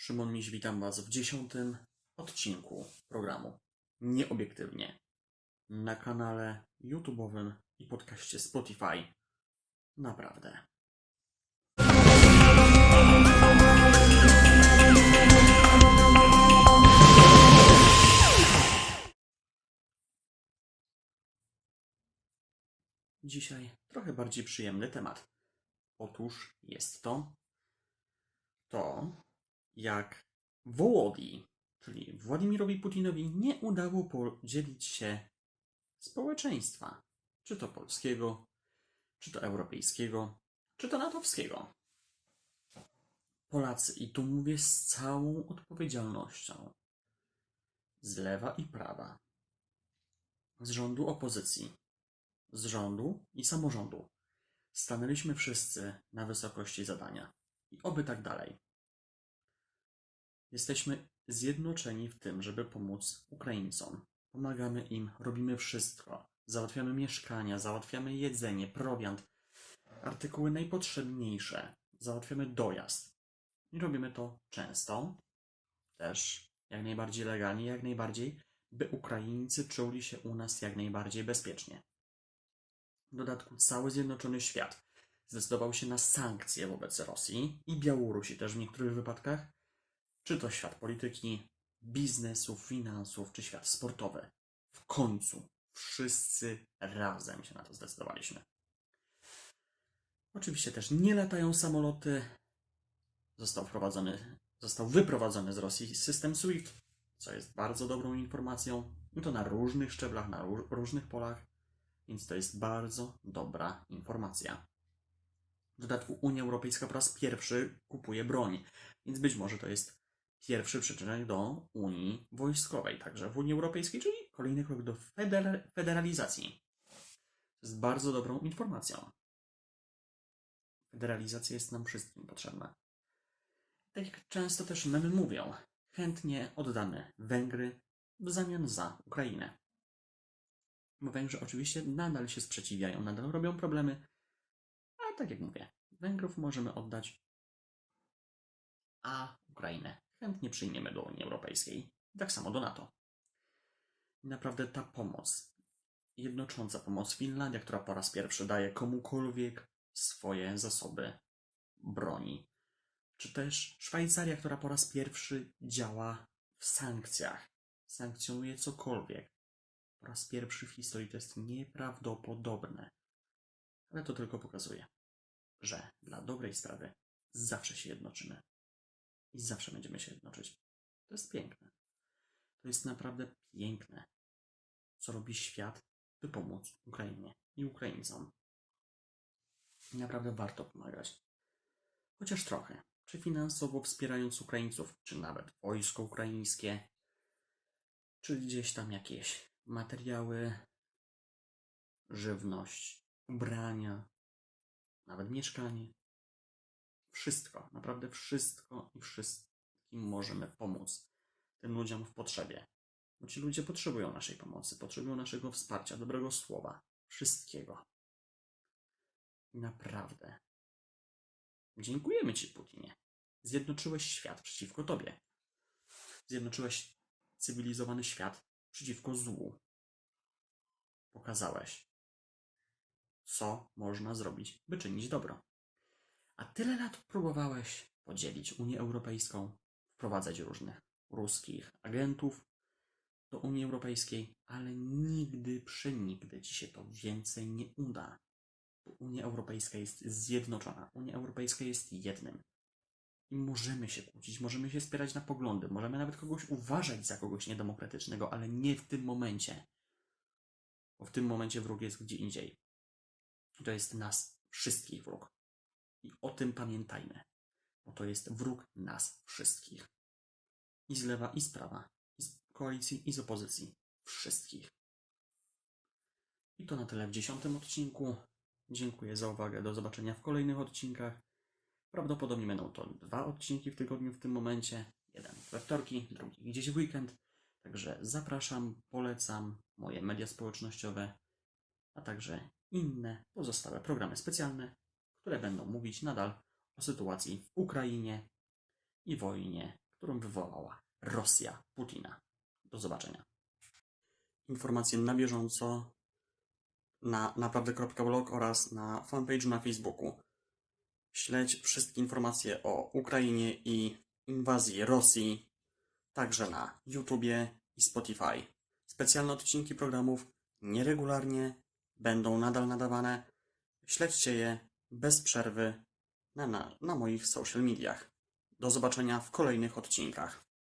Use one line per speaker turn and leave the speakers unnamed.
Szymon Miś, witam Was w dziesiątym odcinku programu Nieobiektywnie na kanale YouTube'owym i podcaście Spotify. Naprawdę. Dzisiaj trochę bardziej przyjemny temat. Otóż jest to to, jak Wołodii, czyli Władimirowi Putinowi, nie udało podzielić się społeczeństwa, czy to polskiego, czy to europejskiego, czy to natowskiego. Polacy, i tu mówię z całą odpowiedzialnością, z lewa i prawa, z rządu opozycji, z rządu i samorządu, stanęliśmy wszyscy na wysokości zadania. I oby tak dalej. Jesteśmy zjednoczeni w tym, żeby pomóc Ukraińcom. Pomagamy im, robimy wszystko. Załatwiamy mieszkania, załatwiamy jedzenie, prowiant, artykuły najpotrzebniejsze. Załatwiamy dojazd. I robimy to często, też jak najbardziej legalnie, jak najbardziej, by Ukraińcy czuli się u nas jak najbardziej bezpiecznie. W dodatku cały Zjednoczony Świat zdecydował się na sankcje wobec Rosji i Białorusi też w niektórych wypadkach, czy to świat polityki, biznesu, finansów, czy świat sportowy. W końcu wszyscy razem się na to zdecydowaliśmy. Oczywiście też nie latają samoloty. Został wprowadzony, został wyprowadzony z Rosji system SWIFT, co jest bardzo dobrą informacją. I to na różnych szczeblach, na ró- różnych polach, więc to jest bardzo dobra informacja. W dodatku Unia Europejska po raz pierwszy kupuje broń, więc być może to jest pierwszy przyczynek do Unii Wojskowej, także w Unii Europejskiej, czyli kolejny krok do feder- federalizacji. To jest bardzo dobrą informacją. Federalizacja jest nam wszystkim potrzebna. Tak jak często też memy mówią, chętnie oddamy Węgry w zamian za Ukrainę. Węgrzy oczywiście nadal się sprzeciwiają, nadal robią problemy, a tak jak mówię, Węgrów możemy oddać, a Ukrainę chętnie przyjmiemy do Unii Europejskiej. Tak samo do NATO. Naprawdę ta pomoc, jednocząca pomoc Finlandia, która po raz pierwszy daje komukolwiek swoje zasoby broni, czy też Szwajcaria, która po raz pierwszy działa w sankcjach, sankcjonuje cokolwiek. Po raz pierwszy w historii to jest nieprawdopodobne. Ale to tylko pokazuje, że dla dobrej sprawy zawsze się jednoczymy. I zawsze będziemy się jednoczyć. To jest piękne. To jest naprawdę piękne, co robi świat, by pomóc Ukrainie i Ukraińcom. I naprawdę warto pomagać. Chociaż trochę. Czy finansowo wspierając Ukraińców, czy nawet wojsko ukraińskie, czy gdzieś tam jakieś materiały, żywność, ubrania, nawet mieszkanie. Wszystko, naprawdę wszystko i wszystkim możemy pomóc tym ludziom w potrzebie. Bo ci ludzie potrzebują naszej pomocy, potrzebują naszego wsparcia, dobrego słowa, wszystkiego. I naprawdę. Dziękujemy Ci, Putinie. Zjednoczyłeś świat przeciwko Tobie. Zjednoczyłeś cywilizowany świat przeciwko złu. Pokazałeś, co można zrobić, by czynić dobro. A tyle lat próbowałeś podzielić Unię Europejską, wprowadzać różnych ruskich agentów do Unii Europejskiej, ale nigdy, przenigdy ci się to więcej nie uda. Unia Europejska jest zjednoczona. Unia Europejska jest jednym. I możemy się kłócić, możemy się spierać na poglądy, możemy nawet kogoś uważać za kogoś niedemokratycznego, ale nie w tym momencie. Bo w tym momencie wróg jest gdzie indziej. To jest nas wszystkich wróg. I o tym pamiętajmy, bo to jest wróg nas wszystkich. I z lewa, i z prawa, i z koalicji, i z opozycji. Wszystkich. I to na tyle w dziesiątym odcinku. Dziękuję za uwagę. Do zobaczenia w kolejnych odcinkach. Prawdopodobnie będą to dwa odcinki w tygodniu w tym momencie. Jeden we wtorki, drugi gdzieś w weekend. Także zapraszam, polecam moje media społecznościowe, a także inne pozostałe programy specjalne, które będą mówić nadal o sytuacji w Ukrainie i wojnie, którą wywołała Rosja Putina. Do zobaczenia. Informacje na bieżąco na naprawdę.blog oraz na fanpage'u na Facebooku. Śledź wszystkie informacje o Ukrainie i inwazji Rosji, także na YouTubie i Spotify. Specjalne odcinki programów nieregularnie będą nadal nadawane. Śledźcie je bez przerwy na, na, na moich social mediach. Do zobaczenia w kolejnych odcinkach.